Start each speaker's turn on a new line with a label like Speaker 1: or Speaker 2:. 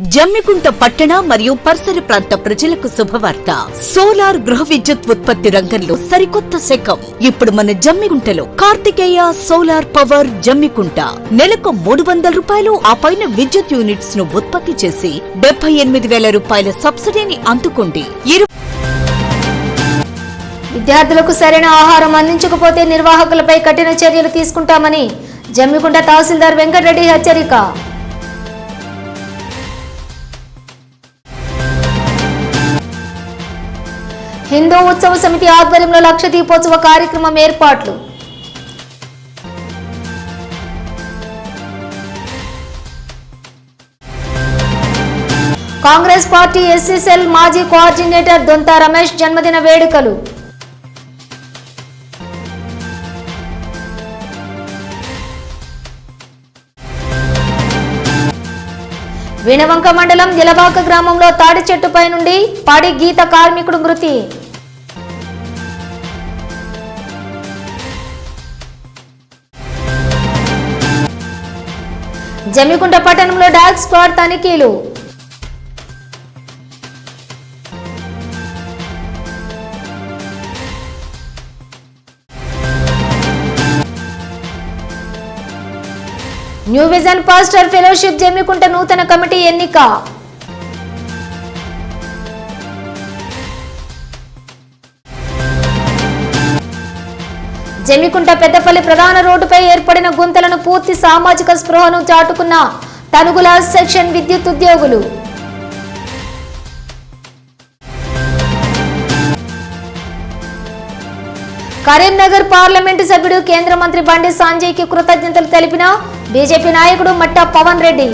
Speaker 1: జమ్మికుంట పట్టణ మరియు పరిసర ప్రాంత ప్రజలకు శుభవార్త. సోలార్ గృహ విద్యుత్ ఉత్పత్తి రంగంలో సరికొత్త శకం. ఇప్పుడు మన జమ్మికుంటలో కార్తికేయ సోలార్ పవర్ జమ్మికుంట. నెలకు మూడు వందల రూపాయలు ఆ పైన విద్యుత్ యూనిట్స్ను ఉత్పత్తి చేసి డెబ్బై ఎనిమిది వేల రూపాయల సబ్సిడీని అందుకోండి.
Speaker 2: విద్యార్థులకు సరైన ఆహారం అందించకపోతే నిర్వాహకులపై కఠిన చర్యలు తీసుకుంటామని జమ్మికుంట తహసీల్దార్ వెంకటరెడ్డి హెచ్చరిక. హిందూ ఉత్సవ సమితి ఆధ్వర్యంలో లక్ష దీపోత్సవ కార్యక్రమం ఏర్పాట్లు. కాంగ్రెస్ పార్టీ ఎస్ఎస్ఎల్ మాజీ కోఆర్డినేటర్ దొంత రమేష్ జన్మదిన వేడుకలు. వినవంక మండలం దిలబాక గ్రామంలో తాడి చెట్టుపై నుండి పాడి గీత కార్మికుడు మృతి. జమ్మికుంట పట్టణంలో డాగ్ స్క్వాడ్ తనిఖీలు. New vision pastor fellowship Jammikunta నూతన కమిటీ ఎన్నిక. జమ్మికుంట పెద్దపల్లి ప్రధాన రోడ్డుపై ఏర్పడిన గుంతలను పూర్తి సామాజిక స్పృహను చాటుకున్న తనుగుల సెక్షన్ విద్యుత్ ఉద్యోగులు. కరీంనగర్ పార్లమెంటు సభ్యుడు కేంద్ర మంత్రి బండి సంజయ్కి కృతజ్ఞతలు తెలిపిన బీజేపీ నాయకుడు మట్టా పవన్ రెడ్డి.